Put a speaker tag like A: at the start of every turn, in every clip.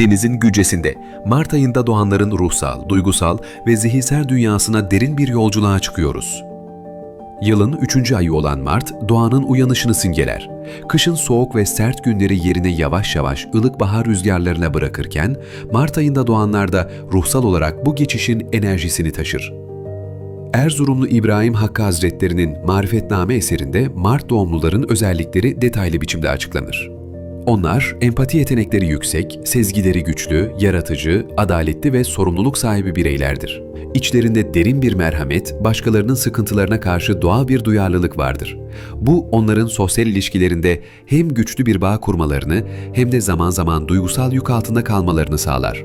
A: Denizin gücesinde Mart ayında doğanların ruhsal, duygusal ve zihinsel dünyasına derin bir yolculuğa çıkıyoruz. Yılın üçüncü ayı olan Mart, doğanın uyanışını simgeler. Kışın soğuk ve sert günleri yerine yavaş yavaş ılık bahar rüzgarlarına bırakırken, Mart ayında doğanlar da ruhsal olarak bu geçişin enerjisini taşır. Erzurumlu İbrahim Hakkı Hazretleri'nin Marifetname eserinde Mart doğumluların özellikleri detaylı biçimde açıklanır. Onlar empati yetenekleri yüksek, sezgileri güçlü, yaratıcı, adaletli ve sorumluluk sahibi bireylerdir. İçlerinde derin bir merhamet, başkalarının sıkıntılarına karşı doğal bir duyarlılık vardır. Bu onların sosyal ilişkilerinde hem güçlü bir bağ kurmalarını hem de zaman zaman duygusal yük altında kalmalarını sağlar.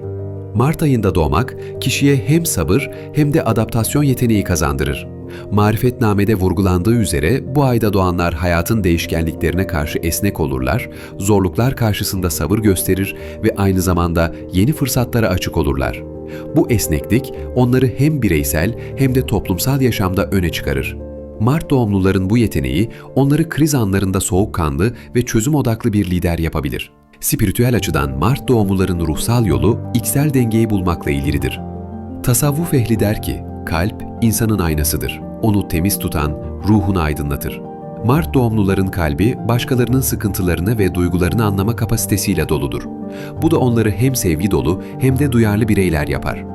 A: Mart ayında doğmak kişiye hem sabır hem de adaptasyon yeteneği kazandırır. Marifetname'de vurgulandığı üzere bu ayda doğanlar hayatın değişkenliklerine karşı esnek olurlar, zorluklar karşısında sabır gösterir ve aynı zamanda yeni fırsatlara açık olurlar. Bu esneklik onları hem bireysel hem de toplumsal yaşamda öne çıkarır. Mart doğumluların bu yeteneği onları kriz anlarında soğukkanlı ve çözüm odaklı bir lider yapabilir. Spiritüel açıdan Mart doğumluların ruhsal yolu içsel dengeyi bulmakla ilgilidir. Tasavvuf ehli der ki, kalp insanın aynasıdır. Onu temiz tutan, ruhunu aydınlatır. Mart doğumluların kalbi başkalarının sıkıntılarını ve duygularını anlama kapasitesiyle doludur. Bu da onları hem sevgi dolu hem de duyarlı bireyler yapar.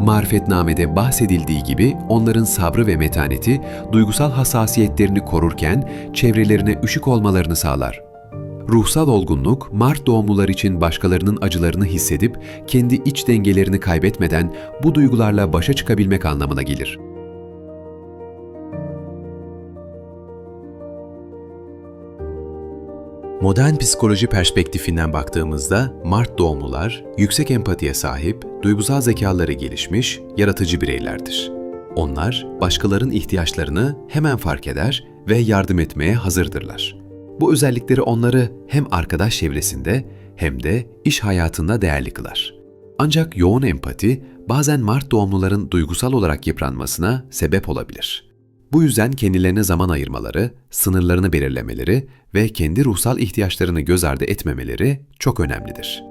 A: Marifetname'de bahsedildiği gibi onların sabrı ve metaneti duygusal hassasiyetlerini korurken çevrelerine ışık olmalarını sağlar. Ruhsal olgunluk, Mart doğumlular için başkalarının acılarını hissedip kendi iç dengelerini kaybetmeden bu duygularla başa çıkabilmek anlamına gelir. Modern psikoloji perspektifinden baktığımızda Mart doğumlular yüksek empatiye sahip, duygusal zekaları gelişmiş, yaratıcı bireylerdir. Onlar başkalarının ihtiyaçlarını hemen fark eder ve yardım etmeye hazırdırlar. Bu özellikleri onları hem arkadaş çevresinde hem de iş hayatında değerli kılar. Ancak yoğun empati bazen Mart doğumluların duygusal olarak yıpranmasına sebep olabilir. Bu yüzden kendilerine zaman ayırmaları, sınırlarını belirlemeleri ve kendi ruhsal ihtiyaçlarını göz ardı etmemeleri çok önemlidir.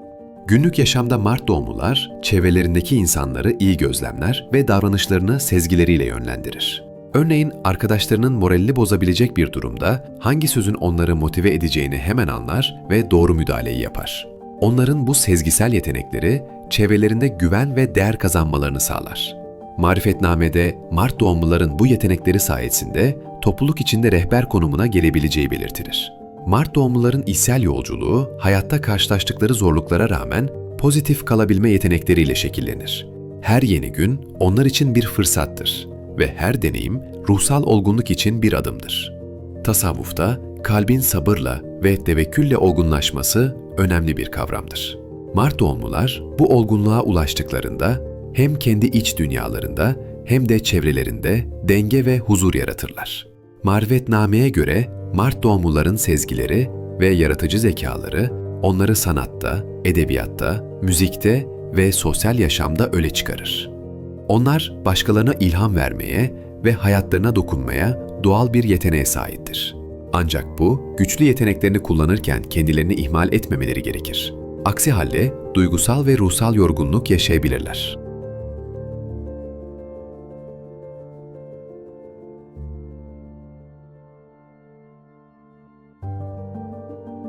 A: Günlük yaşamda Mart doğumlular, çevrelerindeki insanları iyi gözlemler ve davranışlarını sezgileriyle yönlendirir. Örneğin arkadaşlarının moralini bozabilecek bir durumda hangi sözün onları motive edeceğini hemen anlar ve doğru müdahaleyi yapar. Onların bu sezgisel yetenekleri çevrelerinde güven ve değer kazanmalarını sağlar. Marifetname'de Mart doğumluların bu yetenekleri sayesinde topluluk içinde rehber konumuna gelebileceği belirtilir. Mart doğumluların içsel yolculuğu, hayatta karşılaştıkları zorluklara rağmen pozitif kalabilme yetenekleriyle şekillenir. Her yeni gün onlar için bir fırsattır ve her deneyim ruhsal olgunluk için bir adımdır. Tasavvufta kalbin sabırla ve tevekkülle olgunlaşması önemli bir kavramdır. Mart doğumlular bu olgunluğa ulaştıklarında hem kendi iç dünyalarında hem de çevrelerinde denge ve huzur yaratırlar. Marifetname'ye göre Mart doğumluların sezgileri ve yaratıcı zekaları onları sanatta, edebiyatta, müzikte ve sosyal yaşamda öne çıkarır. Onlar başkalarına ilham vermeye ve hayatlarına dokunmaya doğal bir yeteneğe sahiptir. Ancak bu, güçlü yeteneklerini kullanırken kendilerini ihmal etmemeleri gerekir. Aksi halde duygusal ve ruhsal yorgunluk yaşayabilirler.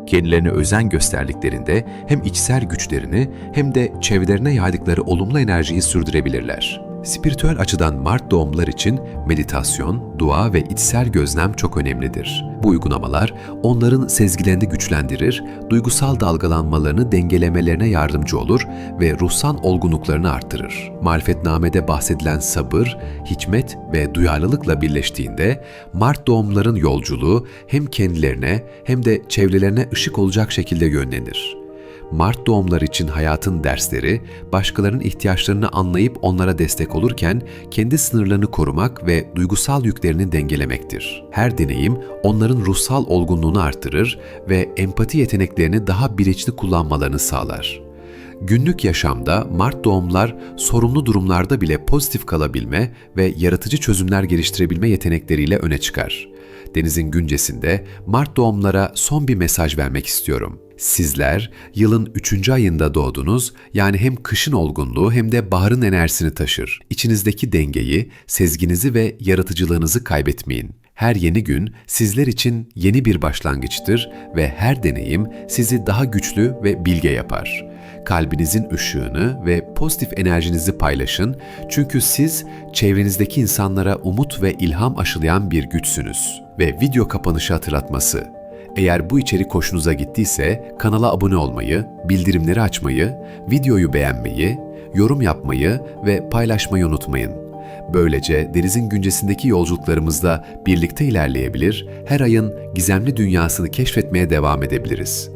A: Kendilerine özen gösterdiklerinde hem içsel güçlerini hem de çevrelerine yaydıkları olumlu enerjiyi sürdürebilirler. Spiritüel açıdan Mart doğumlular için meditasyon, dua ve içsel gözlem çok önemlidir. Bu uygulamalar onların sezgilerini güçlendirir, duygusal dalgalanmalarını dengelemelerine yardımcı olur ve ruhsal olgunluklarını arttırır. Marifetname'de bahsedilen sabır, hikmet ve duyarlılıkla birleştiğinde Mart doğumluların yolculuğu hem kendilerine hem de çevrelerine ışık olacak şekilde yönlenir. Mart doğumlar için hayatın dersleri, başkalarının ihtiyaçlarını anlayıp onlara destek olurken kendi sınırlarını korumak ve duygusal yüklerini dengelemektir. Her deneyim onların ruhsal olgunluğunu artırır ve empati yeteneklerini daha bilinçli kullanmalarını sağlar. Günlük yaşamda Mart doğumlar sorumlu durumlarda bile pozitif kalabilme ve yaratıcı çözümler geliştirebilme yetenekleriyle öne çıkar. Deniz'in güncesinde Mart doğumlara son bir mesaj vermek istiyorum. Sizler yılın üçüncü ayında doğdunuz, yani hem kışın olgunluğu hem de baharın enerjisini taşır. İçinizdeki dengeyi, sezginizi ve yaratıcılığınızı kaybetmeyin. Her yeni gün sizler için yeni bir başlangıçtır ve her deneyim sizi daha güçlü ve bilge yapar. Kalbinizin ışığını ve pozitif enerjinizi paylaşın çünkü siz çevrenizdeki insanlara umut ve ilham aşılayan bir güçsünüz. Ve video kapanışı hatırlatması. Eğer bu içerik hoşunuza gittiyse kanala abone olmayı, bildirimleri açmayı, videoyu beğenmeyi, yorum yapmayı ve paylaşmayı unutmayın. Böylece denizin güncesindeki yolculuklarımızda birlikte ilerleyebilir, her ayın gizemli dünyasını keşfetmeye devam edebiliriz.